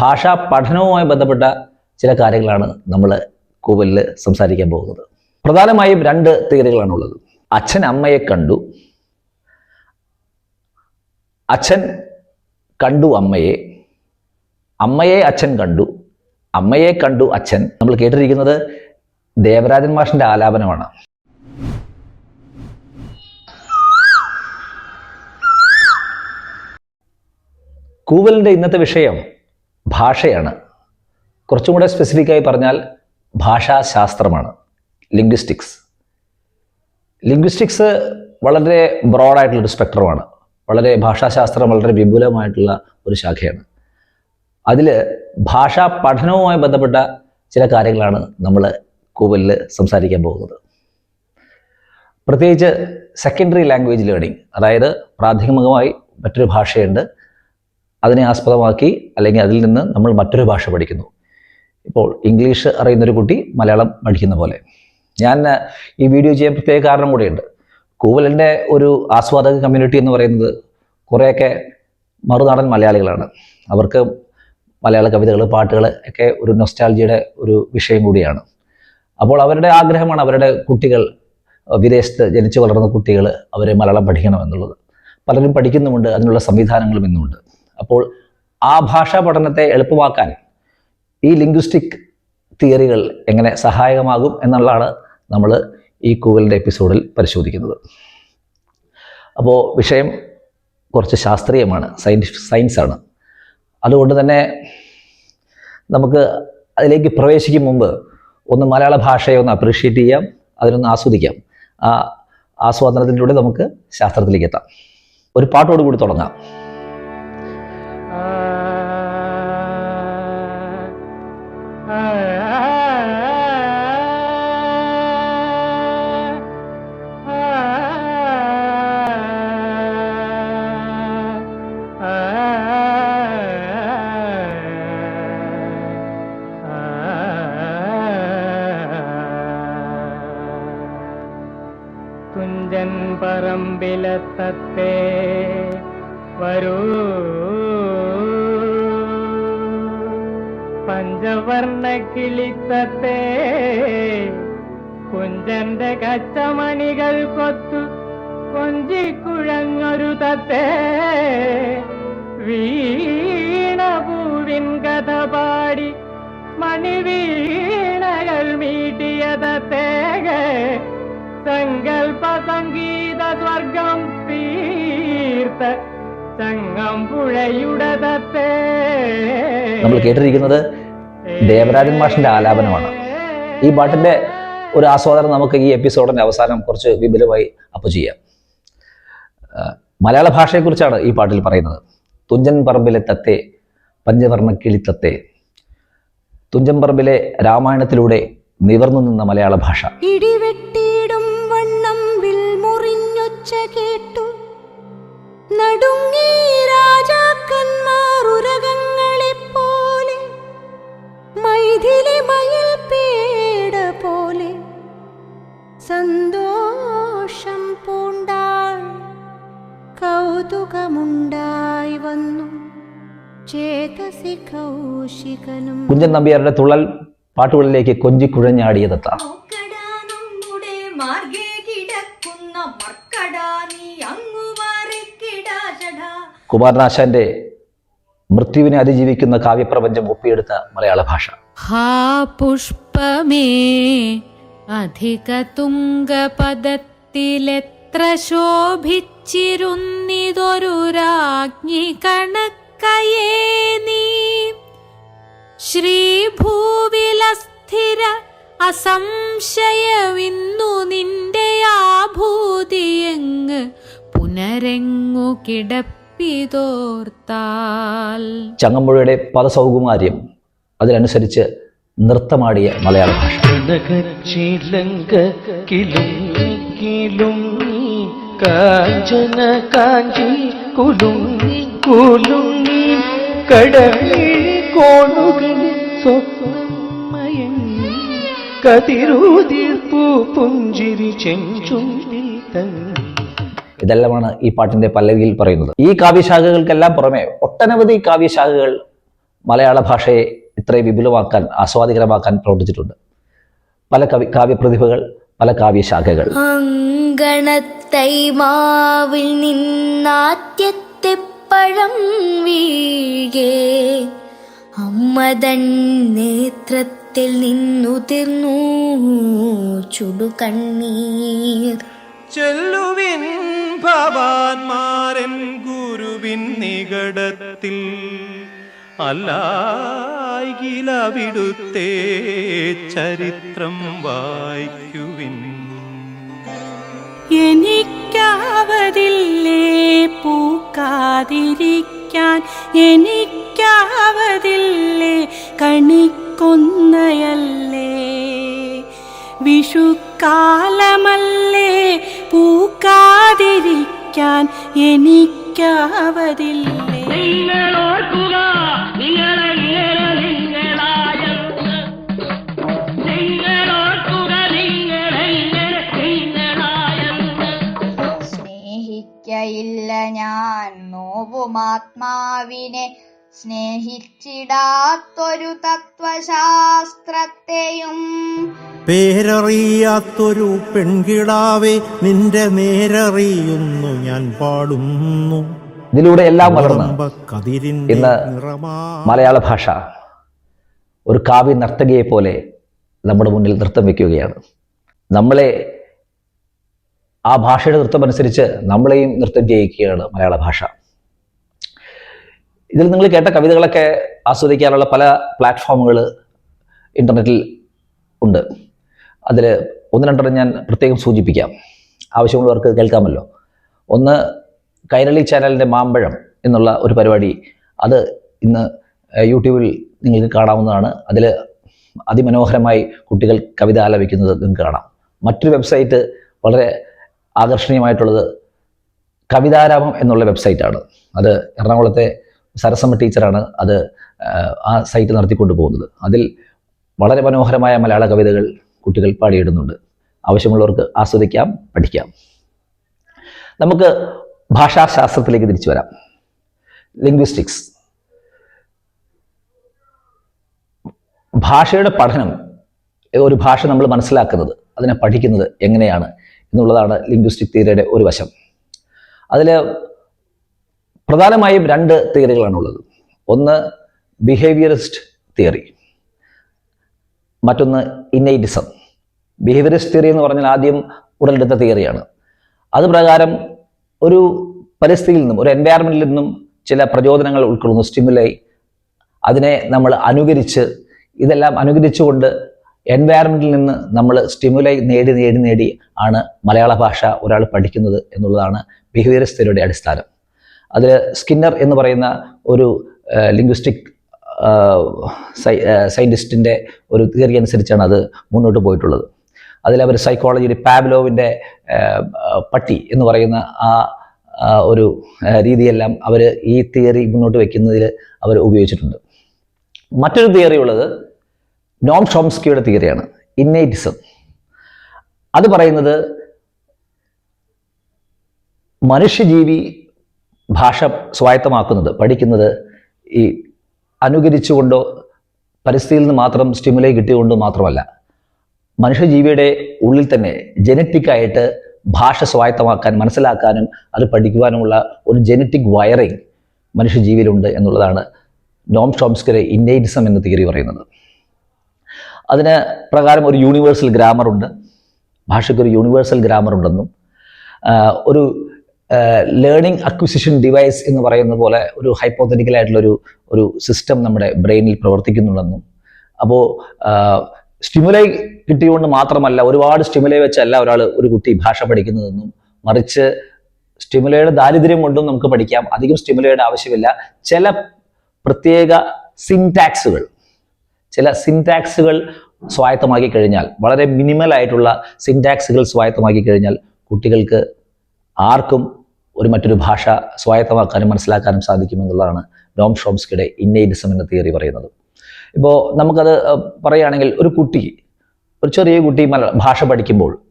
ഭാഷാ പഠനവുമായി ബന്ധപ്പെട്ട ചില കാര്യങ്ങളാണ് നമ്മൾ കൂവലിൽ സംസാരിക്കാൻ പോകുന്നത്. പ്രധാനമായും രണ്ട് തിയറികളാണുള്ളത്. അച്ഛൻ അമ്മയെ കണ്ടു. അച്ഛൻ കണ്ടു അമ്മയെ. അമ്മയെ അച്ഛൻ കണ്ടു. അമ്മയെ കണ്ടു അച്ഛൻ. നമ്മൾ കേട്ടിരിക്കുന്നത് ദേവരാജൻ മാഷിന്റെ ആലാപനമാണ്. കൂവലിന്റെ ഇന്നത്തെ വിഷയം ഭാഷയാണ്. കുറച്ചും കൂടെ സ്പെസിഫിക്കായി പറഞ്ഞാൽ ഭാഷാശാസ്ത്രമാണ്. ലിംഗ്വിസ്റ്റിക്സ് ലിംഗ്വിസ്റ്റിക്സ് വളരെ ബ്രോഡായിട്ടുള്ളൊരു സ്പെക്ട്രമാണ് വളരെ ഭാഷാശാസ്ത്രം വളരെ വിപുലമായിട്ടുള്ള ഒരു ശാഖയാണ്. അതിൽ ഭാഷാ പഠനവുമായി ബന്ധപ്പെട്ട ചില കാര്യങ്ങളാണ് നമ്മൾ കൂവലിൽ സംസാരിക്കാൻ പോകുന്നത്. പ്രത്യേകിച്ച് സെക്കൻഡറി ലാംഗ്വേജ് ലേണിംഗ് അതായത് പ്രാഥമികമായി മറ്റൊരു ഭാഷയുണ്ട്. അതിനെ ആസ്പദമാക്കി അല്ലെങ്കിൽ അതിൽ നിന്ന് നമ്മൾ മറ്റൊരു ഭാഷ പഠിക്കുന്നു. ഇപ്പോൾ ഇംഗ്ലീഷ് അറിയുന്നൊരു കുട്ടി മലയാളം പഠിക്കുന്ന പോലെ. ഞാൻ ഈ വീഡിയോ ചെയ്യാൻ പ്രത്യേക കാരണം കൂടിയുണ്ട്. കൂവലിന്റെ ഒരു ആസ്വാദക കമ്മ്യൂണിറ്റി എന്ന് പറയുന്നത് കുറേയൊക്കെ മറുനാടൻ മലയാളികളാണ്. അവർക്ക് മലയാള കവിതകൾ പാട്ടുകൾ ഒക്കെ ഒരു നൊസ്റ്റാൾജിയുടെ ഒരു വിഷയം കൂടിയാണ്. അപ്പോൾ അവരുടെ ആഗ്രഹമാണ് അവരുടെ കുട്ടികൾ വിദേശത്ത് ജനിച്ചു വളർന്ന കുട്ടികൾ അവരെ മലയാളം പഠിക്കണം എന്നുള്ളത്. പലരും പഠിക്കുന്നുമുണ്ട് അതിനുള്ള സംവിധാനങ്ങളും ഇന്നുമുണ്ട്. അപ്പോൾ ആ ഭാഷാ പഠനത്തെ എളുപ്പമാക്കാൻ ഈ ലിംഗ്വിസ്റ്റിക് തിയറികൾ എങ്ങനെ സഹായകമാകും എന്നുള്ളതാണ് നമ്മൾ ഈ കൂവലിന്റെ എപ്പിസോഡിൽ പരിശോധിക്കുന്നത്. അപ്പോൾ വിഷയം കുറച്ച് ശാസ്ത്രീയമാണ് സയൻസ് സയൻസാണ് അതുകൊണ്ട് തന്നെ നമുക്ക് അതിലേക്ക് പ്രവേശിക്കും മുമ്പ് ഒന്ന് മലയാള ഭാഷയെ ഒന്ന് അപ്രീഷിയേറ്റ് ചെയ്യാം അതിനൊന്ന് ആസ്വദിക്കാം. ആ ആസ്വാദനത്തിലൂടെ നമുക്ക് ശാസ്ത്രത്തിലേക്ക് എത്താം. ഒരു പാട്ടോട് കൂടി തുടങ്ങാം. പറമ്പിലെത്തത്തെ വരൂ. പഞ്ചവർണ കിളിത്തത്തെ കുഞ്ചന്റെ കച്ചമണികൾ കൊത്തു കൊഞ്ചിക്കുഴങ്ങൊരു തത്തെ. വീണപൂവിൻ കഥ പാടി മണിവീണകൾ സംഗീത സ്വർഗം തീർത്ത ചങ്ങം പുഴയുടെ തത്തേ നമ്മൾ കേട്ടിരിക്കുന്നത് ദേവരാജൻ മാഷിന്റെ ആലാപനമാണ്. ഈ പാട്ടിന്റെ ഒരു ആസ്വാദനം നമുക്ക് ഈ എപ്പിസോഡിന്റെ അവസാനം കുറച്ച് വിപുലമായി അപ്പ് ചെയ്യാം. മലയാള ഭാഷയെക്കുറിച്ചാണ് ഈ പാട്ടിൽ പറയുന്നത്. തുഞ്ചൻ പറമ്പിലെ തത്തെ പഞ്ചവർണ കിളിത്തത്തെ തുഞ്ചൻ പറമ്പിലെ രാമായണത്തിലൂടെ നിവർന്നു നിന്ന മലയാള ഭാഷ. ഇടിവെട്ടിയിടും വണ്ണം വിൽമുറിഞ്ഞൊച്ച കേട്ടു. നടുങ്ങി രാജാക്കന്മാർ ഉരകങ്ങളെപ്പോലെ മൈഥിലി മയിൽ പേട പോലെ സന്തോഷം പൂണ്ടാൾ കൗതുകമുണ്ടായി വന്നു ചേതസി കൗശികനും. കുഞ്ചൻ നമ്പ്യാരുടെ തുള്ളൽ പാട്ടുകളിലേക്ക് കൊഞ്ചിക്കുഴഞ്ഞാടിയതെത്ത കുമാരനാശാന്റെ മൃത്യുവിനെ അതിജീവിക്കുന്ന കാവ്യപ്രപഞ്ചം ഒപ്പിയെടുത്ത മലയാള ഭാഷ. പുഷ്പമേ അധിക ശോഭിച്ചിരുന്നിതൊരു രാജ്ഞി കണക്കയേ നീ. ശ്രീഭൂവിലസ്ഥിര അസംശയമിന്നു നിന്റെ ആഭൂതിയെങ്ങ് പുനരെങ്ങു ചങ്ങമ്പുഴയുടെ പദസൗകുമാര്യം അതിനനുസരിച്ച് നൃത്തമാടിയ മലയാള ഭാഷ. കതിരൂതിർപ്പു കാഞ്ചന കാഞ്ചി കുലുങ്ങി കുലുങ്ങി പുഞ്ചിരി ചെഞ്ചുണ്ടി തങ്ങി ഇതെല്ലാമാണ് ഈ പാട്ടിന്റെ പല്ലവിയിൽ പറയുന്നത്. ഈ കാവ്യശാഖകൾക്കെല്ലാം പുറമെ ഒട്ടനവധി കാവ്യശാഖകൾ മലയാള ഭാഷയെ ഇത്രയും വിപുലമാക്കാൻ ആസ്വാദികരമാക്കാൻ പ്രവർത്തിച്ചിട്ടുണ്ട്. പല കവി കാവ്യപ്രതിഭകൾ പല കാവ്യശാഖകൾ. അങ്കണത്തൈ മാവിൽ നിന്നാദ്യത്തെ പഴം വീഴേ. അമ്മതൻ നേത്രത്തിൽ നിന്നുതിർന്നു ചുടുകണ്ണീർ. ചെല്ലുവിൻ ഭവാൻമാരൻ ഗുരുവിൻ നികടത്തിൽ. അല്ലായിലവിടുത്തെ ചരിത്രം വായിക്കുവിൻ. എനിക്കാവതില്ലേ പൂക്കാതിരിക്കാൻ? എനിക്കാവതില്ലേ കണിക്കൊന്നയല്ലേ? വിഷുക്കാലമല്ലേ പൂക്കാതിരിക്കാൻ എനിക്കാവതില്ലേ? നിങ്ങളെങ്ങനെ നിങ്ങളായെന്ന് നിങ്ങളെങ്ങനെ നിങ്ങളായെന്ന് സ്നേഹിക്കയില്ല ഞാൻ നോവുമാത്മാവിനെ സ്നേഹിച്ചിടാത്തൊരു തത്വശാസ്ത്രത്തെയും പേരറിയാത്തൊരു പെൺകിടാവേ നിന്റെ നേരറിയുന്നു ഞാൻ പാടുന്നു. ഇതിലൂടെ എല്ലാം വളർന്ന് ഇന്ന് മലയാള ഭാഷ ഒരു കാവ്യ നർത്തകിയെ പോലെ നമ്മുടെ മുന്നിൽ നൃത്തം വയ്ക്കുകയാണ് നമ്മളെ ആ ഭാഷയുടെ നൃത്തം അനുസരിച്ച് നമ്മളെയും നൃത്തം ചെയ്യിക്കുകയാണ് മലയാള ഭാഷ. ഇതിൽ നിങ്ങൾ കേട്ട കവിതകളൊക്കെ ആസ്വദിക്കാനുള്ള പല പ്ലാറ്റ്ഫോമുകൾ ഇന്റർനെറ്റിൽ ഉണ്ട്. അതിൽ ഒന്ന് രണ്ടെണ്ണം ഞാൻ പ്രത്യേകം സൂചിപ്പിക്കാം. ആവശ്യമുള്ളവർക്ക് കേൾക്കാമല്ലോ. ഒന്ന് കൈരളി ചാനലിന്റെ മാമ്പഴം എന്നുള്ള ഒരു പരിപാടി. അത് ഇന്ന് യൂട്യൂബിൽ നിങ്ങൾക്ക് കാണാവുന്നതാണ്. അതിൽ അതിമനോഹരമായി കുട്ടികൾ കവിത ആലപിക്കുന്നത് നിങ്ങൾക്ക് കാണാം. മറ്റൊരു വെബ്സൈറ്റ് വളരെ ആകർഷണീയമായിട്ടുള്ളത് കവിതാരാമം എന്നുള്ള വെബ്സൈറ്റാണ്. അത് എറണാകുളത്തെ സരസമ്മ ടീച്ചറാണ് അത് ആ സൈറ്റ് നടത്തിക്കൊണ്ട് പോകുന്നത് അതിൽ വളരെ മനോഹരമായ മലയാള കവിതകൾ കുട്ടികൾ പാടിയിടുന്നുണ്ട്. ആവശ്യമുള്ളവർക്ക് ആസ്വദിക്കാം പഠിക്കാം. നമുക്ക് ഭാഷാശാസ്ത്രത്തിലേക്ക് തിരിച്ചു വരാം. ലിംഗ്വിസ്റ്റിക്സ് ഭാഷയുടെ പഠനം ഒരു ഭാഷ നമ്മൾ മനസ്സിലാക്കുന്നത് അതിനെ പഠിക്കുന്നത് എങ്ങനെയാണ് എന്നുള്ളതാണ് ലിംഗ്വിസ്റ്റിക് തിയറിയുടെ ഒരു വശം. അതിൽ പ്രധാനമായും രണ്ട് തിയറികളാണുള്ളത്. ഒന്ന് ബിഹേവിയറിസ്റ്റ് തിയറി മറ്റൊന്ന് ഇന്നൈറ്റിസം ബിഹേവിയറിസ്റ്റ് തിയറി എന്ന് പറഞ്ഞാൽ ആദ്യം ഉടലെടുത്ത തിയറിയാണ് അത് പ്രകാരം ഒരു പരിസ്ഥിതിയിൽ നിന്നും ഒരു എൻവയറമെന്റിൽ നിന്നും ചില പ്രചോദനങ്ങൾ ഉൾക്കൊള്ളുന്നു സ്റ്റിമുലൈ അതിനെ നമ്മൾ അനുകരിച്ച് ഇതെല്ലാം അനുകരിച്ചുകൊണ്ട് എൻവയറമെന്റിൽ നിന്ന് നമ്മൾ സ്റ്റിമുലൈ നേടി നേടി നേടി ആണ് മലയാള ഭാഷ ഒരാൾ പഠിക്കുന്നത് എന്നുള്ളതാണ് ബിഹേവിയറിസ്റ്റ് തിയറിയുടെ അടിസ്ഥാനം. അതിൽ സ്കിന്നർ എന്ന് പറയുന്ന ഒരു ലിംഗ്വിസ്റ്റിക് സയന്റിസ്റ്റിന്റെ ഒരു തിയറി അനുസരിച്ചാണ് അത് മുന്നോട്ട് പോയിട്ടുള്ളത്. അതിലവർ സൈക്കോളജിയുടെ പാബ്ലോവിന്റെ പട്ടി എന്ന് പറയുന്ന ആ ഒരു രീതിയെല്ലാം അവർ ഈ തിയറി മുന്നോട്ട് വയ്ക്കുന്നതിൽ അവർ ഉപയോഗിച്ചിട്ടുണ്ട്. മറ്റൊരു തിയറി ഉള്ളത് നോം ഷോംസ്കിയുടെ തിയറിയാണ് ഇന്നേറ്റിസം. അത് പറയുന്നത് മനുഷ്യജീവി ഭാഷ സ്വായത്തമാക്കുന്നത് പഠിക്കുന്നത് ഈ അനുകരിച്ചുകൊണ്ടോ പരിസ്ഥിതിയിൽ നിന്ന് മാത്രം സ്റ്റിമുലൈ കിട്ടിയുകൊണ്ടോ മാത്രമല്ല. മനുഷ്യജീവിയുടെ ഉള്ളിൽ തന്നെ ജനറ്റിക്കായിട്ട് ഭാഷ സ്വായത്തമാക്കാൻ മനസ്സിലാക്കാനും അത് പഠിക്കുവാനുമുള്ള ഒരു ജനറ്റിക് വയറിങ് മനുഷ്യജീവിയിലുണ്ട് എന്നുള്ളതാണ് നോം ഷോംസ്കരെ ഇന്നേറ്റിസം എന്ന തിയറി പറയുന്നത്. അതിന് പ്രകാരം ഒരു യൂണിവേഴ്സൽ ഗ്രാമറുണ്ട് ഭാഷയ്ക്ക് ഒരു യൂണിവേഴ്സൽ ഗ്രാമർ ഉണ്ടെന്നും ഒരു ലേണിംഗ് അക്വിസിഷൻ ഡിവൈസ് എന്ന് പറയുന്ന പോലെ ഒരു ഹൈപ്പോത്തറ്റിക്കൽ ആയിട്ടുള്ളൊരു ഒരു സിസ്റ്റം നമ്മുടെ ബ്രെയിനിൽ പ്രവർത്തിക്കുന്നുണ്ടെന്നും. അപ്പോൾ സ്റ്റിമുലൈ കിട്ടിയുകൊണ്ട് മാത്രമല്ല ഒരുപാട് സ്റ്റിമുലൈ വെച്ചല്ല ഒരാൾ ഒരു കുട്ടി ഭാഷ പഠിക്കുന്നതെന്നും. മറിച്ച് സ്റ്റിമുലയുടെ ദാരിദ്ര്യം കൊണ്ടും നമുക്ക് പഠിക്കാം. അധികം സ്റ്റിമുലയുടെ ആവശ്യമില്ല. ചില പ്രത്യേക സിൻടാക്സുകൾ ചില സിൻടാക്സുകൾ സ്വായത്തമാക്കി കഴിഞ്ഞാൽ വളരെ മിനിമൽ ആയിട്ടുള്ള സിൻടാക്സുകൾ സ്വായത്തമാക്കി കഴിഞ്ഞാൽ കുട്ടികൾക്ക് ആർക്കും ഒരു മറ്റൊരു ഭാഷ സ്വായത്തമാക്കാനും മനസ്സിലാക്കാനും സാധിക്കുമെന്നുള്ളതാണ് നോം ഷോംസ്കിയുടെ ഇന്നേറ്റിസം എന്ന തിയറി പറയുന്നത്. ഇപ്പോൾ നമുക്കത് പറയുകയാണെങ്കിൽ ഒരു കുട്ടി ഒരു ചെറിയ കുട്ടി മല- ഭാഷ പഠിക്കുമ്പോൾ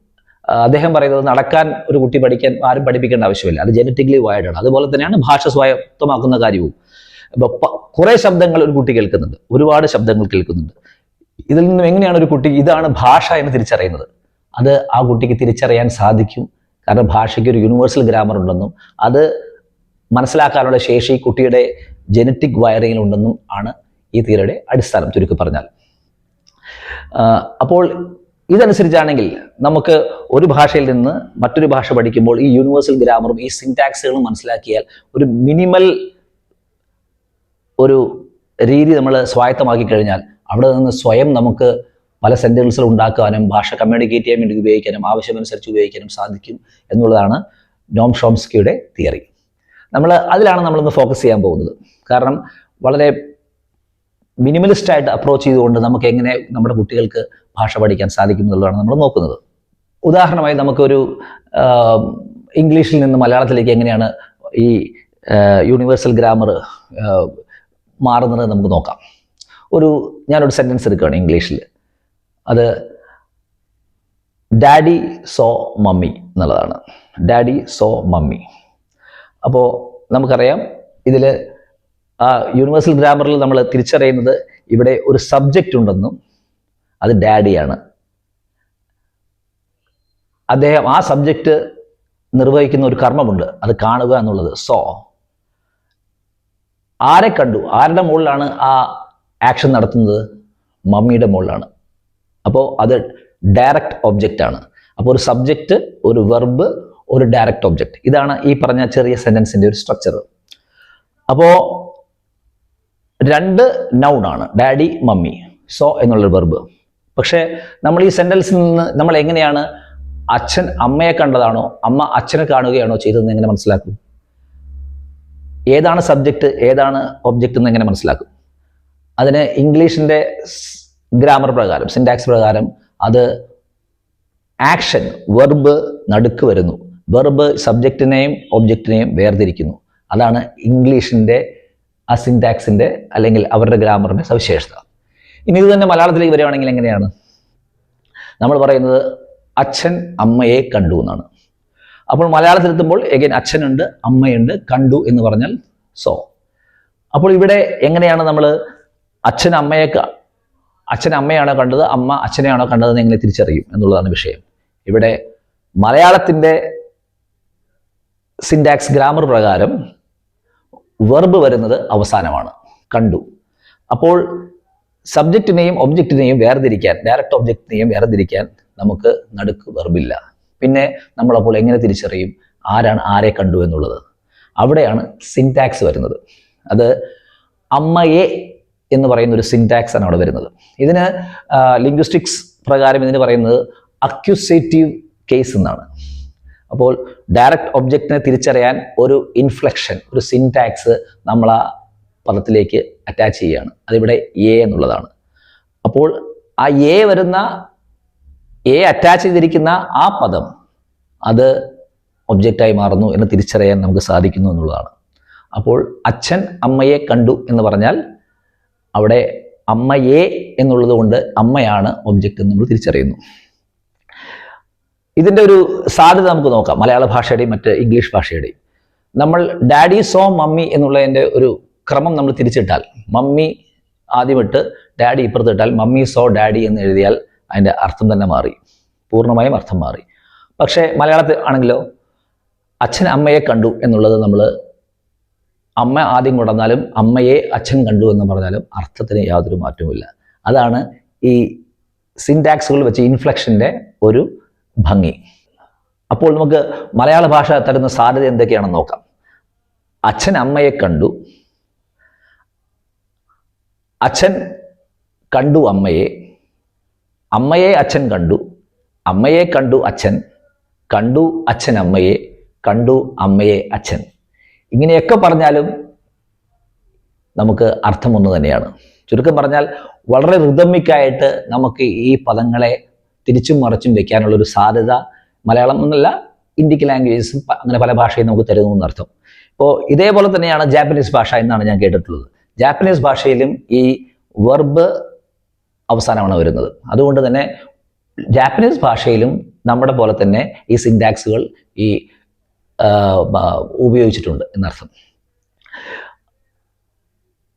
അദ്ദേഹം പറയുന്നത് നടക്കാൻ ഒരു കുട്ടി പഠിക്കാൻ ആരും പഠിപ്പിക്കേണ്ട ആവശ്യമില്ല. അത് ജനറ്റിക്കലി വയർഡാണ് അതുപോലെ തന്നെയാണ് ഭാഷ സ്വായത്തമാക്കുന്ന കാര്യവും. ഇപ്പോൾ കുറേ ശബ്ദങ്ങൾ ഒരു കുട്ടി കേൾക്കുന്നുണ്ട്. ഒരുപാട് ശബ്ദങ്ങൾ കേൾക്കുന്നുണ്ട്. ഇതിൽ നിന്നും എങ്ങനെയാണ് ഒരു കുട്ടി ഇതാണ് ഭാഷ എന്ന് തിരിച്ചറിയുന്നത്? അത് ആ കുട്ടിക്ക് തിരിച്ചറിയാൻ സാധിക്കും. കാരണം ഭാഷയ്ക്ക് ഒരു യൂണിവേഴ്സൽ ഗ്രാമർ ഉണ്ടെന്നും അത് മനസ്സിലാക്കാനുള്ള ശേഷി കുട്ടിയുടെ ജനറ്റിക് വയറിങ്ങിൽ ഉണ്ടെന്നും ആണ് ഈ തീരയുടെ അടിസ്ഥാനം ചുരുക്കി പറഞ്ഞാൽ. അപ്പോൾ ഇതനുസരിച്ചാണെങ്കിൽ നമുക്ക് ഒരു ഭാഷയിൽ നിന്ന് മറ്റൊരു ഭാഷ പഠിക്കുമ്പോൾ ഈ യൂണിവേഴ്സൽ ഗ്രാമറും ഈ സിൻടാക്സുകളും മനസ്സിലാക്കിയാൽ ഒരു മിനിമൽ ഒരു രീതി നമ്മൾ സ്വായത്തമാക്കി കഴിഞ്ഞാൽ അവിടെ നിന്ന് സ്വയം നമുക്ക് പല സെന്റൻസുകൾ ഉണ്ടാക്കാനും ഭാഷ കമ്മ്യൂണിക്കേറ്റ് ചെയ്യാൻ വേണ്ടി ഉപയോഗിക്കാനും ആവശ്യമനുസരിച്ച് ഉപയോഗിക്കാനും സാധിക്കും എന്നുള്ളതാണ് നോം ഷോംസ്കിയുടെ തിയറി. നമ്മൾ അതിലാണ് നമ്മളിന്ന് ഫോക്കസ് ചെയ്യാൻ പോകുന്നത്. കാരണം വളരെ മിനിമലിസ്റ്റ് ആയിട്ട് അപ്രോച്ച് ചെയ്തുകൊണ്ട് നമുക്ക് എങ്ങനെ നമ്മുടെ കുട്ടികൾക്ക് ഭാഷ പഠിക്കാൻ സാധിക്കും എന്നുള്ളതാണ് നമ്മൾ നോക്കുന്നത്. ഉദാഹരണമായി നമുക്കൊരു ഇംഗ്ലീഷിൽ നിന്ന് മലയാളത്തിലേക്ക് എങ്ങനെയാണ് ഈ യൂണിവേഴ്സൽ ഗ്രാമർ മാറുന്നത് നമുക്ക് നോക്കാം. ഒരു ഞാനൊരു സെന്റൻസ് എടുക്കുകയാണ് ഇംഗ്ലീഷിൽ അത് ഡാഡി സോ മമ്മി എന്നുള്ളതാണ്. Daddy saw mummy. അപ്പോൾ നമുക്കറിയാം ഇതിൽ ആ യൂണിവേഴ്സൽ ഗ്രാമറിൽ നമ്മൾ തിരിച്ചറിയുന്നത് ഇവിടെ ഒരു സബ്ജക്റ്റ് ഉണ്ടെന്നും അത് ഡാഡിയാണ്. അദ്ദേഹം ആ സബ്ജക്റ്റ് നിർവഹിക്കുന്ന ഒരു കർമ്മമുണ്ട് അത് കാണുക എന്നുള്ളത്. സോ ആരെ കണ്ടു? ആരുടെ മുകളിലാണ് ആ ആക്ഷൻ നടത്തുന്നത്? മമ്മിയുടെ മുകളിലാണ്. അപ്പോൾ അത് ഡയറക്റ്റ് ഒബ്ജക്റ്റ് ആണ്. അപ്പോൾ ഒരു സബ്ജക്റ്റ് ഒരു വെർബ് ഒരു ഡയറക്റ്റ് ഒബ്ജക്റ്റ് ഇതാണ് ഈ പറഞ്ഞ ചെറിയ സെന്റൻസിന്റെ ഒരു സ്ട്രക്ചർ അപ്പോൾ രണ്ട് നൗൺ ആണ് ഡാഡി മമ്മി സോ എന്നുള്ളൊരു വെർബ് പക്ഷേ നമ്മൾ ഈ സെന്റൻസിൽ നിന്ന് നമ്മൾ എങ്ങനെയാണ് അച്ഛൻ അമ്മയെ കണ്ടതാണോ അമ്മ അച്ഛനെ കാണുകയാണോ ചെയ്തതെന്ന് എങ്ങനെ മനസ്സിലാക്കും? ഏതാണ് സബ്ജക്റ്റ് ഏതാണ് ഒബ്ജക്റ്റ് എന്ന് എങ്ങനെ മനസ്സിലാക്കും? അതിന് ഇംഗ്ലീഷിന്റെ ഗ്രാമർ പ്രകാരം സിൻടാക്സ് പ്രകാരം അത് ആക്ഷൻ വെർബ് നടുക്ക് വരുന്നു. വെർബ് സബ്ജക്റ്റിനെയും ഒബ്ജക്റ്റിനെയും വേർതിരിക്കുന്നു. അതാണ് ഇംഗ്ലീഷിന്റെ ആ സിൻടാക്സിന്റെ അല്ലെങ്കിൽ അവരുടെ ഗ്രാമറിന്റെ സവിശേഷത. ഇനി ഇത് തന്നെ മലയാളത്തിലേക്ക് വരികയാണെങ്കിൽ എങ്ങനെയാണ്? നമ്മൾ പറയുന്നത് അച്ഛൻ അമ്മയെ കണ്ടു എന്നാണ്. അപ്പോൾ മലയാളത്തിലെത്തുമ്പോൾ എഗൈൻ അച്ഛനുണ്ട് അമ്മയുണ്ട് കണ്ടു എന്ന് പറഞ്ഞാൽ സോ അപ്പോൾ ഇവിടെ എങ്ങനെയാണ് നമ്മൾ അച്ഛൻ അമ്മയെ അച്ഛൻ അമ്മയാണോ കണ്ടത്? അമ്മ അച്ഛനെയാണോ കണ്ടത് എങ്ങനെ തിരിച്ചറിയും എന്നുള്ളതാണ് വിഷയം. ഇവിടെ മലയാളത്തിന്റെ സിൻഡാക്സ് ഗ്രാമർ പ്രകാരം വെർബ് വരുന്നത് അവസാനമാണ്. കണ്ടു. അപ്പോൾ സബ്ജക്റ്റിനെയും ഒബ്ജക്റ്റിനെയും വേർതിരിക്കാൻ ഡയറക്റ്റ് ഒബ്ജക്റ്റിനെയും വേർതിരിക്കാൻ നമുക്ക് നടുക്ക് വെർബില്ല പിന്നെ നമ്മളപ്പോൾ എങ്ങനെ തിരിച്ചറിയും? ആരാണ് ആരെ കണ്ടു എന്നുള്ളത്. അവിടെയാണ് സിൻടാക്സ് വരുന്നത്. അത് അമ്മയെ എന്ന് പറയുന്ന ഒരു സിൻടാക്സ് ആണ് അവിടെ വരുന്നത്. ഇതിന് ലിംഗ്വിസ്റ്റിക്സ് പ്രകാരം ഇതിന് പറയുന്നത് അക്യുസേറ്റീവ് കേസ് എന്നാണ്. അപ്പോൾ ഡയറക്റ്റ് ഒബ്ജക്റ്റിനെ തിരിച്ചറിയാൻ ഒരു ഇൻഫ്ലക്ഷൻ ഒരു സിൻടാക്സ് നമ്മൾ ആ പദത്തിലേക്ക് അറ്റാച്ച് ചെയ്യുകയാണ് അതിവിടെ എ എന്നുള്ളതാണ്. അപ്പോൾ ആ എ വരുന്ന എ അറ്റാച്ച് ചെയ്തിരിക്കുന്ന ആ പദം അത് ഒബ്ജക്റ്റായി മാറുന്നു എന്ന് തിരിച്ചറിയാൻ നമുക്ക് സാധിക്കുന്നു എന്നുള്ളതാണ്. അപ്പോൾ അച്ഛൻ അമ്മയെ കണ്ടു എന്ന് പറഞ്ഞാൽ അവിടെ അമ്മയെ എന്നുള്ളത് കൊണ്ട് അമ്മയാണ് ഒബ്ജക്റ്റ് എന്ന് നമ്മൾ തിരിച്ചറിയുന്നു. ഇതിന്റെ ഒരു സാധ്യത നമുക്ക് നോക്കാം. മലയാള ഭാഷയുടെയും മറ്റ് ഇംഗ്ലീഷ് ഭാഷയുടെയും. നമ്മൾ ഡാഡി സോ മമ്മി എന്നുള്ളതിന്റെ ഒരു ക്രമം നമ്മൾ തിരിച്ചിട്ടാൽ മമ്മി ആദ്യമിട്ട് ഡാഡി ഇപ്പുറത്തിട്ടാൽ മമ്മി സോ ഡാഡി എന്ന് എഴുതിയാൽ അതിന്റെ അർത്ഥം തന്നെ മാറി. പൂർണമായും അർത്ഥം മാറി. പക്ഷേ മലയാളത്തിൽ ആണെങ്കിലോ അച്ഛൻ അമ്മയെ കണ്ടു എന്നുള്ളത് നമ്മൾ അമ്മ ആദ്യം കൊണ്ടുവന്നാലും അമ്മയെ അച്ഛൻ കണ്ടു എന്ന് പറഞ്ഞാലും അർത്ഥത്തിന് യാതൊരു മാറ്റവുമില്ല അതാണ് ഈ സിൻടാക്സുകൾ വെച്ച് ഇൻഫ്ലക്ഷന്റെ ഒരു ഭംഗി. അപ്പോൾ നമുക്ക് മലയാള ഭാഷ തരുന്ന സാധ്യത എന്തൊക്കെയാണെന്ന് നോക്കാം. അച്ഛൻ അമ്മയെ കണ്ടു. അച്ഛൻ കണ്ടു അമ്മയെ. അമ്മയെ അച്ഛൻ കണ്ടു. അമ്മയെ കണ്ടു അച്ഛൻ. കണ്ടു അച്ഛൻ അമ്മയെ കണ്ടു അമ്മയെ അച്ഛൻ. ഇങ്ങനെയൊക്കെ പറഞ്ഞാലും നമുക്ക് അർത്ഥം ഒന്ന് തന്നെയാണ്. ചുരുക്കം പറഞ്ഞാൽ വളരെ റിതമിക്കായിട്ട് നമുക്ക് ഈ പദങ്ങളെ തിരിച്ചും മറിച്ചും വെക്കാനുള്ള ഒരു സാധ്യത മലയാളം എന്നല്ല ഇന്ത്യയ്ക്ക് ലാംഗ്വേജസും അങ്ങനെ പല ഭാഷയും നമുക്ക് തരുന്നു എന്നർത്ഥം. ഇപ്പോൾ ഇതേപോലെ തന്നെയാണ് ജാപ്പനീസ് ഭാഷ എന്നാണ് ഞാൻ കേട്ടിട്ടുള്ളത്. ജാപ്പനീസ് ഭാഷയിലും ഈ വെർബ് അവസാനമാണ് വരുന്നത്. അതുകൊണ്ട് തന്നെ ജാപ്പനീസ് ഭാഷയിലും നമ്മുടെ പോലെ തന്നെ ഈ സിൻഡാക്സുകൾ ഈ ഉപയോഗിച്ചിട്ടുണ്ട് എന്നർത്ഥം.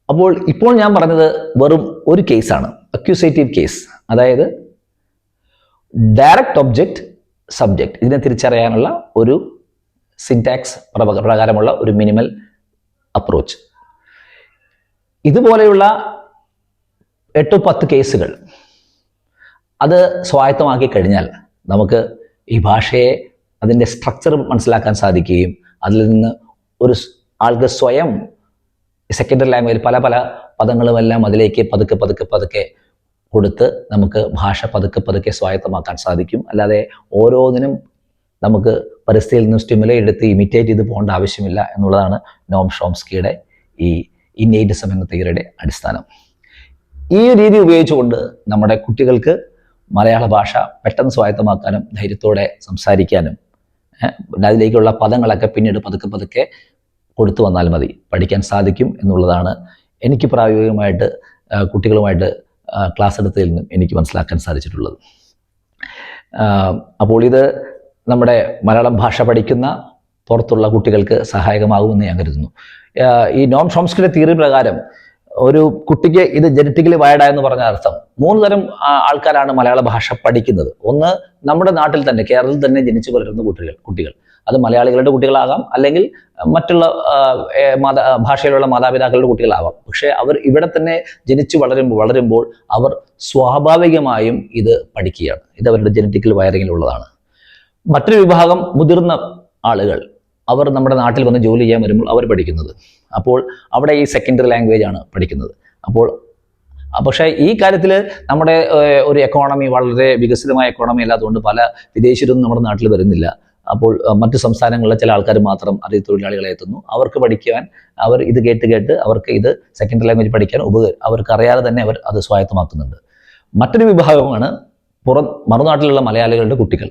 അപ്പോൾ ഇപ്പോൾ ഞാൻ പറഞ്ഞത് വെറും ഒരു കേസാണ് അക്യൂസേറ്റീവ് കേസ് അതായത് ഡയറക്റ്റ് ഒബ്ജക്റ്റ് സബ്ജക്റ്റ് ഇതിനെ തിരിച്ചറിയാനുള്ള ഒരു സിൻടാക്സ് പ്രകാരമുള്ള ഒരു മിനിമൽ അപ്രോച്ച് ഇതുപോലെയുള്ള എട്ടോ പത്ത് കേസുകൾ അത് സ്വായത്തമാക്കി കഴിഞ്ഞാൽ നമുക്ക് ഈ ഭാഷയെ അതിന്റെ സ്ട്രക്ചർ മനസ്സിലാക്കാൻ സാധിക്കുകയും അതിൽ നിന്ന് ഒരു ആൾക്ക് സ്വയം സെക്കൻഡറി ലാംഗ്വേജ് പല പല പദങ്ങളുമെല്ലാം അതിലേക്ക് പതുക്കെ പതുക്കെ പതുക്കെ കൊടുത്ത് നമുക്ക് ഭാഷ പതുക്കെ പതുക്കെ സ്വായത്തമാക്കാൻ സാധിക്കും. അല്ലാതെ ഓരോന്നിനും നമുക്ക് പരിസ്ഥിതിയിൽ നിന്ന് സ്റ്റിമുലേ എടുത്ത് ഇമിറ്റേറ്റ് ചെയ്ത് പോകേണ്ട ആവശ്യമില്ല എന്നുള്ളതാണ് നോം ഷോംസ്കിയുടെ ഈ ഇന്നേറ്റിസം എന്ന തിയറിയുടെ അടിസ്ഥാനം. ഈ രീതി ഉപയോഗിച്ചുകൊണ്ട് നമ്മുടെ കുട്ടികൾക്ക് മലയാള ഭാഷ പെട്ടെന്ന് സ്വായത്തമാക്കാനും ധൈര്യത്തോടെ സംസാരിക്കാനും അതിലേക്കുള്ള പദങ്ങളൊക്കെ പിന്നീട് പതുക്കെ പതുക്കെ കൊടുത്തു വന്നാൽ മതി. പഠിക്കാൻ സാധിക്കും എന്നുള്ളതാണ് എനിക്ക് പ്രായോഗികമായിട്ട് കുട്ടികളുമായിട്ട് ക്ലാസ് എടുത്തതിൽ നിന്നും എനിക്ക് മനസ്സിലാക്കാൻ സാധിച്ചിട്ടുള്ളത്. അപ്പോൾ ഇത് നമ്മുടെ മലയാളം ഭാഷ പഠിക്കുന്ന പുറത്തുള്ള കുട്ടികൾക്ക് സഹായകമാകുമെന്ന് ഞാൻ കരുതുന്നു. ഈ നോം ഷോംസ്കിയുടെ തിയറി പ്രകാരം ഒരു കുട്ടിക്ക് ഇത് ജനറ്റിക്കലി വയർഡ് എന്ന് പറഞ്ഞ അർത്ഥം. മൂന്ന് തരം ആൾക്കാരാണ് മലയാള ഭാഷ പഠിക്കുന്നത്. ഒന്ന് നമ്മുടെ നാട്ടിൽ തന്നെ കേരളത്തിൽ തന്നെ ജനിച്ചു വളരുന്ന കുട്ടികൾ കുട്ടികൾ. അത് മലയാളികളുടെ കുട്ടികളാകാം അല്ലെങ്കിൽ മറ്റുള്ള മാതാ ഭാഷയിലുള്ള മാതാപിതാക്കളുടെ കുട്ടികളാവാം. പക്ഷേ അവർ ഇവിടെ തന്നെ ജനിച്ചു വളരുമ്പോൾ വളരുമ്പോൾ അവർ സ്വാഭാവികമായും ഇത് പഠിക്കുകയാണ്. ഇത് അവരുടെ ജനറ്റിക്കൽ വയറിങ്ങിലുള്ളതാണ് മറ്റൊരു വിഭാഗം മുതിർന്ന ആളുകൾ അവർ നമ്മുടെ നാട്ടിൽ വന്ന് ജോലി ചെയ്യാൻ വരുമ്പോൾ അവർ പഠിക്കുന്നത്. അപ്പോൾ അവിടെ ഈ സെക്കൻഡറി ലാംഗ്വേജ് ആണ് പഠിക്കുന്നത്. അപ്പോൾ പക്ഷേ ഈ കാര്യത്തിൽ നമ്മുടെ ഒരു എക്കോണമി വളരെ വികസിതമായ എക്കോണമി അല്ലാത്തതുകൊണ്ട് പല വിദേശീയരൊന്നും നമ്മുടെ നാട്ടിൽ വരുന്നില്ല. അപ്പോൾ മറ്റു സംസ്ഥാനങ്ങളിലെ ചില ആൾക്കാർ മാത്രം അതിഥി തൊഴിലാളികളെ എത്തുന്നു. അവർക്ക് പഠിക്കുവാൻ അവർ ഇത് കേട്ട് കേട്ട് അവർക്ക് ഇത് സെക്കൻഡറി ലാംഗ്വേജ് പഠിക്കാൻ ഉപക അവർക്ക് അറിയാതെ തന്നെ അവർ അത് സ്വായത്തമാക്കുന്നുണ്ട്. മറ്റൊരു വിഭാഗമാണ് പുറം മറുനാട്ടിലുള്ള മലയാളികളുടെ കുട്ടികൾ.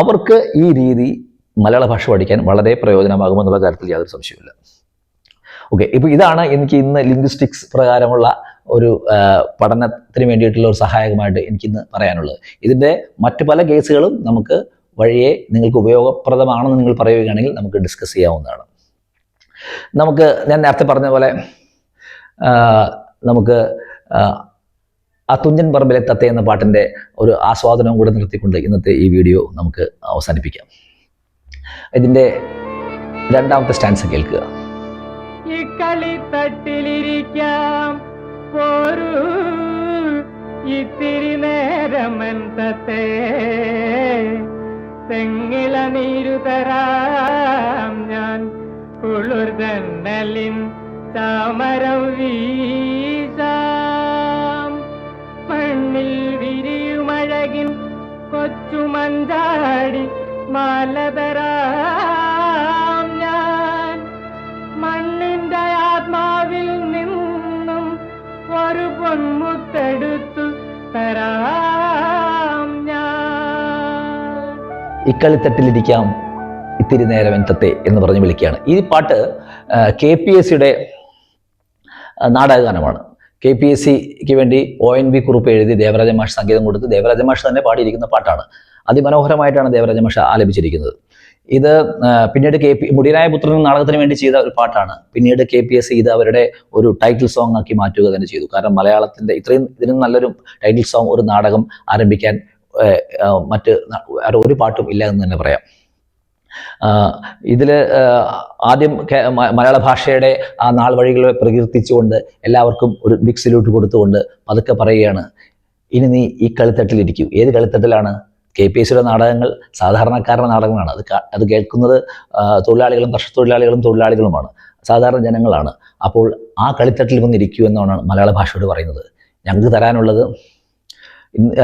അവർക്ക് ഈ രീതി മലയാള ഭാഷ പഠിക്കാൻ വളരെ പ്രയോജനമാകുമെന്നുള്ള കാര്യത്തിൽ യാതൊരു സംശയമില്ല ഓക്കെ ഇപ്പോൾ ഇതാണ് എനിക്ക് ഇന്ന് ലിംഗ്വിസ്റ്റിക്സ് പ്രകാരമുള്ള ഒരു പഠനത്തിന് വേണ്ടിയിട്ടുള്ള ഒരു സഹായകമായിട്ട് എനിക്കിന്ന് പറയാനുള്ളത്. ഇതിന്റെ മറ്റ് പല കേസുകളും നമുക്ക് വഴിയെ നിങ്ങൾക്ക് ഉപയോഗപ്രദമാണെന്ന് നിങ്ങൾ പറയുകയാണെങ്കിൽ നമുക്ക് ഡിസ്കസ് ചെയ്യാവുന്നതാണ്. നമുക്ക് ഞാൻ നേരത്തെ പറഞ്ഞ പോലെ നമുക്ക് ആ, ആ തുഞ്ചൻ പറമ്പിലെ തത്ത എന്ന പാട്ടിന്റെ ഒരു ആസ്വാദനവും കൂടെ നിർത്തിക്കൊണ്ട് ഇന്നത്തെ ഈ വീഡിയോ നമുക്ക് അവസാനിപ്പിക്കാം. ഇതിന്റെ രണ്ടാമത്തെ സ്റ്റാൻസ് കേൾക്കുക. ഈ കളിത്തട്ടിലിരിക്കാം. പോരൂ ഇത്തിരി നേരം തെങ്ങിള നീരു തരാം ഞാൻ. കുളിർതന്നലിൻ താമരം വീശാം. മണ്ണിൽ വിരിയുമഴകിൻ കൊച്ചുമഞ്ചാടി മാലതരാം പൊന്മുത്തെടുത്തു തരാം ഞാൻ. ഇക്കളിത്തട്ടിലിരിക്കാം ഇത്തിരി നേരം എന്തത്തെ എന്ന് പറഞ്ഞ് വിളിക്കുകയാണ്. ഈ പാട്ട് കെ പി എസ് സിയുടെ നാടകഗാനമാണ്. കെ പി എസ് സിക്ക് വേണ്ടി ഒ എൻ വി കുറിപ്പ് എഴുതി ദേവരാജ മാഷ് സംഗീതം കൊടുത്ത് ദേവരാജ മാഷ് തന്നെ പാടിയിരിക്കുന്ന പാട്ടാണ്. അതിമനോഹരമായിട്ടാണ് ദേവരാജ മാഷ് ആലപിച്ചിരിക്കുന്നത്. ഇത് പിന്നീട് കെ പി മുടിയനായ പുത്രൻ നാടകത്തിന് വേണ്ടി ചെയ്ത ഒരു പാട്ടാണ്. പിന്നീട് കെ പി എസ് ഇത് അവരുടെ ഒരു ടൈറ്റിൽ സോങ് ആക്കി മാറ്റുക തന്നെ ചെയ്തു. കാരണം മലയാളത്തിന്റെ ഇത്രയും ഇതിനും നല്ലൊരു ടൈറ്റിൽ സോങ് ഒരു നാടകം ആരംഭിക്കാൻ മറ്റ് ഒരു പാട്ടും ഇല്ല എന്ന് തന്നെ പറയാം. ഇതിൽ ആദ്യം മലയാള ഭാഷയുടെ ആ നാൾ വഴികളെ പ്രകീർത്തിച്ചുകൊണ്ട് എല്ലാവർക്കും ഒരു ബിഗ് സല്യൂട്ട് കൊടുത്തുകൊണ്ട് പതുക്കെ പറയുകയാണ്. ഇനി നീ ഈ കളിത്തട്ടിലിരിക്കൂ. ഏത് കളിത്തട്ടിലാണ്? കെ പി എസ് സിയുടെ നാടകങ്ങൾ സാധാരണക്കാരുടെ നാടകങ്ങളാണ്. അത് അത് കേൾക്കുന്നത് തൊഴിലാളികളും കർഷക തൊഴിലാളികളും തൊഴിലാളികളുമാണ്. സാധാരണ ജനങ്ങളാണ്. അപ്പോൾ ആ കളിത്തട്ടിൽ വന്നിരിക്കൂ എന്നാണ് മലയാള ഭാഷയോട് പറയുന്നത്. ഞങ്ങൾക്ക് തരാനുള്ളത് ഇന്ന്,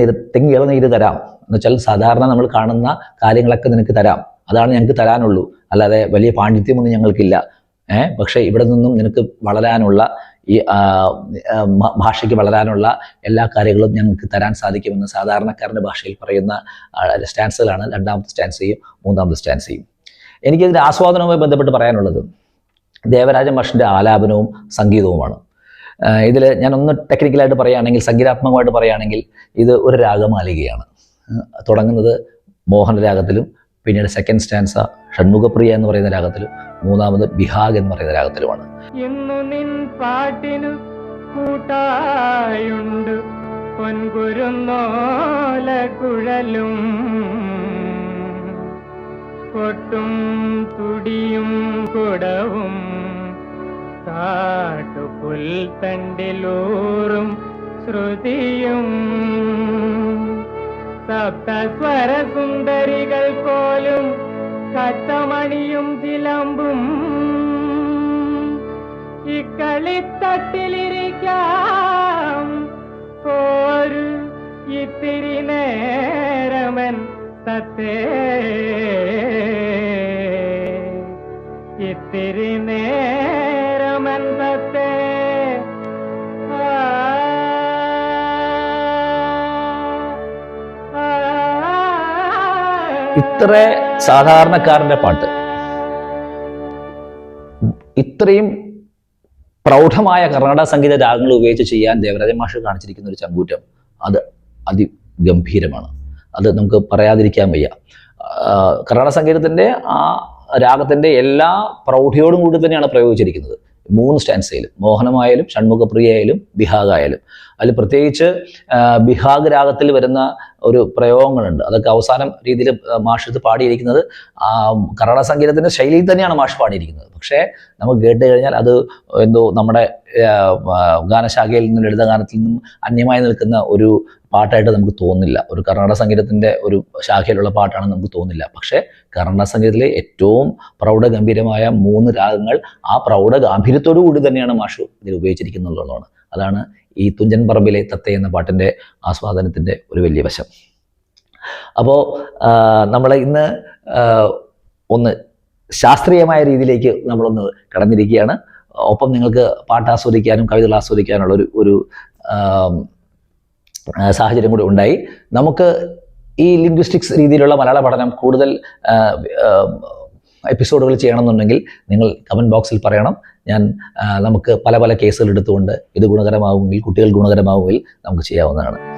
നീര് തെങ്ങിളനീര് തരാം. എന്ന് വെച്ചാൽ സാധാരണ നമ്മൾ കാണുന്ന കാര്യങ്ങളൊക്കെ നിനക്ക് തരാം. അതാണ് ഞങ്ങൾക്ക് തരാനുള്ളൂ. അല്ലാതെ വലിയ പാണ്ഡിത്യമൊന്നും ഞങ്ങൾക്കില്ല. ഏഹ് പക്ഷേ ഇവിടെ നിന്നും നിനക്ക് വളരാനുള്ള ഈ ഭാഷയ്ക്ക് വളരാനുള്ള എല്ലാ കാര്യങ്ങളും ഞങ്ങൾക്ക് തരാൻ സാധിക്കുമെന്ന് സാധാരണക്കാരന്റെ ഭാഷയിൽ പറയുന്ന സ്റ്റാൻസുകളാണ് രണ്ടാമത്തെ സ്റ്റാൻസയും മൂന്നാമത്തെ സ്റ്റാൻസയും എനിക്കിതിന്റെ ആസ്വാദനവുമായി ബന്ധപ്പെട്ട് പറയാനുള്ളത് ദേവരാജൻ മാഷിന്റെ ആലാപനവും സംഗീതവുമാണ്. ഇതിൽ ഞാനൊന്ന് ടെക്നിക്കലായിട്ട് പറയുകയാണെങ്കിൽ സംഗീതാത്മകമായിട്ട് പറയുകയാണെങ്കിൽ ഇത് ഒരു രാഗമാലികയാണ്. തുടങ്ങുന്നത് മോഹനരാഗത്തിലും പിന്നീട് സെക്കൻഡ് സ്റ്റാൻസ ഷൺമുഖപ്രിയ എന്ന് പറയുന്ന രാഗത്തിലും മൂന്നാമത് ബിഹാഗ് എന്ന് പറയുന്ന രാഗത്തിലുമാണ്. ഇന്നു നിൻ പാട്ടിനു കൂട്ടായുണ്ട്. പൊൻകുരുന്നോല കുഴലും. കൊട്ടും തുടിയും കുടവും. കാട്ടുപുൽത്തണ്ടിലൂറും ശ്രുതിയും. സപ്തസ്വര സുന്ദരികൾ പോലും കത്തമണിയും ചിലമ്പും ഇക്കളിത്തട്ടിലിരിക്കാം. പോരു ഇത്തിരി നേരമൻ തത്തേ. ഇത്ര സാധാരണക്കാരന്റെ പാട്ട്. ഇത്രയും പ്രൗഢമായ കർണാടക സംഗീത രാഗങ്ങൾ ഉപയോഗിച്ച് ചെയ്യാൻ ദേവരാജ മാഷ് കാണിച്ചിരിക്കുന്ന ഒരു ചങ്കൂറ്റം അത് അതിഗംഭീരമാണ്. അത് നമുക്ക് പറയാതിരിക്കാൻ വയ്യ. കർണാടക സംഗീതത്തിന്റെ ആ രാഗത്തിന്റെ എല്ലാ പ്രൗഢിയോടും കൂടി തന്നെയാണ് പ്രയോഗിച്ചിരിക്കുന്നത്. മൂന്ന് സ്റ്റാൻസയിലും മോഹനമായാലും ഷൺമുഖപ്രിയയായാലും ബിഹാഗായാലും അതിൽ പ്രത്യേകിച്ച് ബിഹാഗ് രാഗത്തിൽ വരുന്ന ഒരു പ്രയോഗങ്ങളുണ്ട്. അതൊക്കെ അവസാനം രീതിയിൽ മാഷ് ഇത് പാടിയിരിക്കുന്നത് കർണാടക സംഗീതത്തിന്റെ ശൈലിയിൽ തന്നെയാണ് മാഷ് പാടിയിരിക്കുന്നത്. പക്ഷേ നമുക്ക് കേട്ട് കഴിഞ്ഞാൽ അത് എന്തോ നമ്മുടെ ഗാനശാഖയിൽ നിന്നും ലളിതഗാനത്തിൽ നിന്നും അന്യമായി നിൽക്കുന്ന ഒരു പാട്ടായിട്ട് നമുക്ക് തോന്നില്ല. ഒരു കർണാടക സംഗീതത്തിന്റെ ഒരു ശാഖയിലുള്ള പാട്ടാണെന്ന് നമുക്ക് തോന്നില്ല. പക്ഷേ കർണാടക സംഗീതത്തിലെ ഏറ്റവും പ്രൗഢഗംഭീരമായ മൂന്ന് രാഗങ്ങൾ ആ പ്രൗഢ ഗാംഭീര്യത്തോടു കൂടി തന്നെയാണ് മാഷു ഇതിൽ ഉപയോഗിച്ചിരിക്കുന്നുള്ളതാണ്. അതാണ് ഈ തുഞ്ചൻ പറമ്പിലെ തത്ത എന്ന പാട്ടിന്റെ ആസ്വാദനത്തിന്റെ ഒരു വലിയ വശം. അപ്പോൾ നമ്മൾ ഇന്ന് ഒന്ന് ശാസ്ത്രീയമായ രീതിയിലേക്ക് നമ്മളൊന്ന് കടന്നിരിക്കുകയാണ്. ഒപ്പം നിങ്ങൾക്ക് പാട്ട് ആസ്വദിക്കാനും കവിതകൾ ആസ്വദിക്കാനുള്ള ഒരു ഒരു സാഹചര്യം കൂടി ഉണ്ടായി. നമുക്ക് ഈ ലിംഗ്വിസ്റ്റിക്സ് രീതിയിലുള്ള മലയാള പഠനം കൂടുതൽ എപ്പിസോഡുകൾ ചെയ്യണമെന്നുണ്ടെങ്കിൽ നിങ്ങൾ കമന്റ് ബോക്സിൽ പറയണം. ഞാൻ നമുക്ക് പല പല കേസുകൾ എടുത്തുകൊണ്ട് ഇത് ഗുണകരമാവുമെങ്കിൽ കുട്ടികൾ ഗുണകരമാവുമെങ്കിൽ നമുക്ക് ചെയ്യാവുന്നതാണ്.